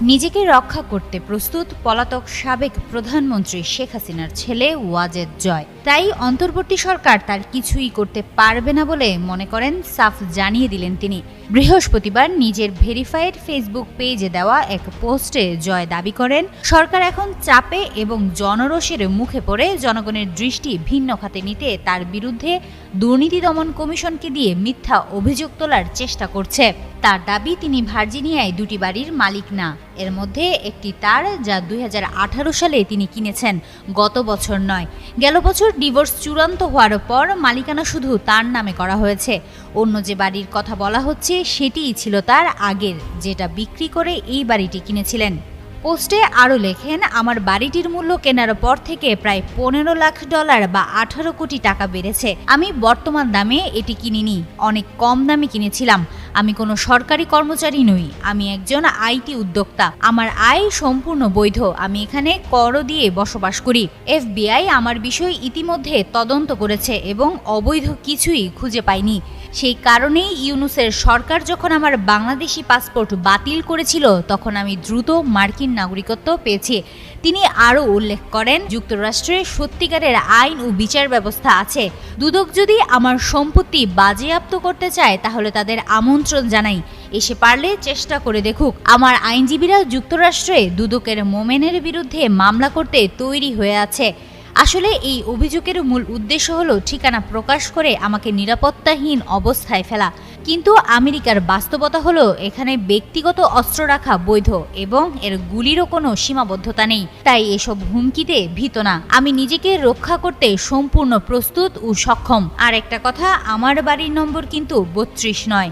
নিজেকে রক্ষা করতে প্রস্তুত পলাতক সাবেক প্রধানমন্ত্রী শেখ হাসিনার ছেলে ওয়াজেদ জয়। তাই অন্তর্বর্তী সরকার তার কিছুই করতে পারবে না বলে মনে করেন সাফ জানিয়ে দিলেন তিনি। বৃহস্পতিবার নিজের ভেরিফাইড ফেসবুক পেজে দেওয়া এক পোস্টে জয় দাবি করেন, সরকার এখন চাপে এবং জনরোষের মুখে পড়ে জনগণের দৃষ্টি ভিন্ন খাতে নিতে তার বিরুদ্ধে দুর্নীতি দমন কমিশনকে দিয়ে মিথ্যা অভিযোগ তোলার চেষ্টা করছে। তার দাবি, তিনি ভার্জিনিয়ায় দুটি বাড়ির মালিক না। এর মধ্যে একটি তার, যা দুই হাজার আঠারো সালে তিনি কিনেছেন, গত বছর নয়। গেল বছর ডিভোর্স চূড়ান্ত হওয়ার পর মালিকানা শুধু তার নামে করা হয়েছে। অন্য যে বাড়ির কথা বলা হচ্ছে, সেটিই ছিল তার আগের, যেটা বিক্রি করে এই বাড়িটি কিনেছিলেন। পোস্টে আরও লেখেন, আমার বাড়িটির মূল্য কেনার পর থেকে প্রায় পনেরো লাখ ডলার বা আঠারো কোটি টাকা বেড়েছে। আমি বর্তমান দামে এটি কিনিনি, অনেক কম দামে কিনেছিলাম। আমি কোনো সরকারি কর্মচারী নই, আমি একজন আইটি উদ্যোক্তা। আমার আয় সম্পূর্ণ বৈধ, আমি এখানে কর দিয়ে বসবাস করি। এফবিআই আমার বিষয় ইতিমধ্যে তদন্ত করেছে এবং অবৈধ কিছুই খুঁজে পায়নি সেই কারণেই ইউনুসের সরকার যখন আমার বাংলাদেশি পাসপোর্ট বাতিল করেছিল, তখন আমি দ্রুত মার্কিন নাগরিকত্ব পেয়েছি। তিনি আরও উল্লেখ করেন, যুক্তরাষ্ট্রে সত্যিকারের আইন ও বিচার ব্যবস্থা আছে। দুদক যদি আমার সম্পত্তি বাজেয়াপ্ত করতে চায়, তাহলে তাদের আমন্ত্রণ জানাই। এসে পারলে চেষ্টা করে দেখুক। আমার আইনজীবীরা যুক্তরাষ্ট্রে দুদকের মোমেনের বিরুদ্ধে মামলা করতে তৈরি হয়ে আছে। আসলে এই অভিযোগের মূল উদ্দেশ্য হলো ঠিকানা প্রকাশ করে আমাকে নিরাপত্তাহীন অবস্থায় ফেলা। কিন্তু আমেরিকার বাস্তবতা হলো এখানে ব্যক্তিগত অস্ত্র রাখা বৈধ এবং এর গুলিরও কোনো সীমাবদ্ধতা নেই। তাই এসব হুমকিতে ভীত না। আমি নিজেকে রক্ষা করতে সম্পূর্ণ প্রস্তুত ও সক্ষম। আর একটা কথা, আমার বাড়ির নম্বর কিন্তু বত্রিশ নয়।